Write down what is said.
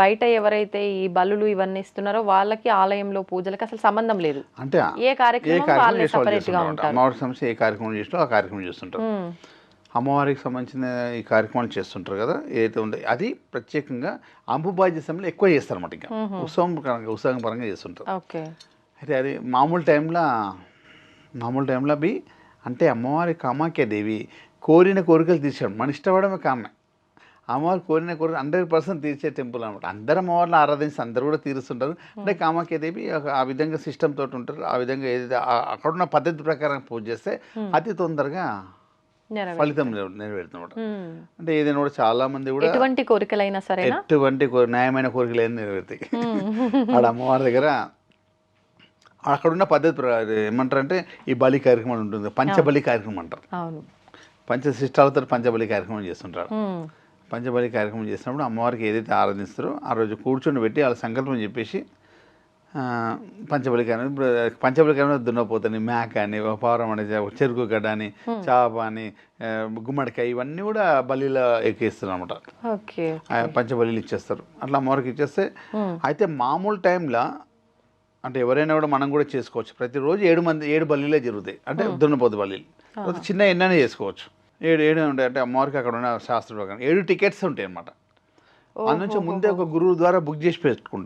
బయట ఎవరైతే ఈ బలులు ఇవన్నీ ఇస్తున్నారో వాళ్ళకి ఆలయంలో పూజలకి అసలు సంబంధం లేదు. అంటే ఏ కార్యక్రమం కార్యక్రమం వాళ్ళే చేసే వాళ్ళు separate గా చేస్తుంటారు. ఉంటారు. అమ్మవారి సమస్య ఏ కార్యక్రమం చేసినా ఆ కార్యక్రమం చేస్తుంటారు. అమ్మవారికి సంబంధించిన ఈ కార్యక్రమాలు చేస్తుంటారు కదా ఏదైతే ఉందో అది ప్రత్యేకంగా అంబుబాజీ సమయంలో ఎక్కువ చేస్తారు అన్నమాట ఇంకా ఉత్సవం పరంగా ఉత్సవం పరంగా చేస్తుంటారు. ఓకే. అయితే అది మామూలు టైంలో మామూలు టైంలో బి అంటే అమ్మవారి కామాఖ్యాదేవి కోరిన కోరికలు తీర్చాడు. మన ఇష్టపడమే కామే. అమ్మవారు కోరిన కోరిక హండ్రెడ్ పర్సెంట్ తీర్చే టెంపుల్ అనమాట అందరు అమ్మవారిని ఆరాధించి అందరూ కూడా తీరుస్తుంటారు. అంటే కామాఖ్యాదేవి ఆ విధంగా సిస్టమ్ తోటి ఉంటారు. ఆ విధంగా ఏదైతే అక్కడున్న పద్ధతి ప్రకారం పూజ చేస్తే అతి తొందరగా ఫలితం నెరవే- నెరవేరుతుందన్నమాట. ఉమ్. అంటే ఏదైనా కూడా చాలా మంది కూడా ఎటువంటి కోరికలైనా సరేనా? ఎటువంటి న్యాయమైన కోరికలు ఏం నెరవేరుతాయి ఆడ అమ్మవారి దగ్గర అక్కడున్న పద్ధతి ప్రకారం ఏమంటారంటే ఈ బలి కార్యక్రమం ఉంటుంది. పంచబలి కార్యక్రమం అంటారు. పంచ శిష్టాలతో పంచబలి కార్యక్రమం చేస్తుంటారు. పంచబలి కార్యక్రమం చేసినప్పుడు అమ్మవారికి ఏదైతే ఆరాధిస్తారో ఆ రోజు కూర్చొని పెట్టి వాళ్ళ సంకల్పం చెప్పేసి పంచబలి కార్యక్రమం ఇప్పుడు పంచబలి కార్యక్రమం దున్నపోతని మేక అని పావురం అని చెరుకు గడ్డ అని చాప అని గుమ్మడికాయ ఇవన్నీ కూడా బలిలో ఎక్కిస్తారు అనమాట పంచబలిలు ఇచ్చేస్తారు. అట్లా అమ్మవారికి ఇచ్చేస్తే అయితే మామూలు టైంలో అంటే ఎవరైనా కూడా మనం కూడా చేసుకోవచ్చు. ప్రతిరోజు ఏడు మంది ఏడు బల్లీలే జరుగుతాయి. అంటే దున్నపోతు బల్లీలు లేకపోతే చిన్న ఎన్నైనా చేసుకోవచ్చు. ఏడు ఏడు ఉంటాయి. అంటే అమ్మవారికి అక్కడ ఉన్న శాస్త్ర ప్రకారం ఏడు టికెట్స్ ఉంటాయి అన్నమాట అందునుంచి ముందే ఒక గురువు ద్వారా బుక్ చేసి పెట్టుకుంటారు.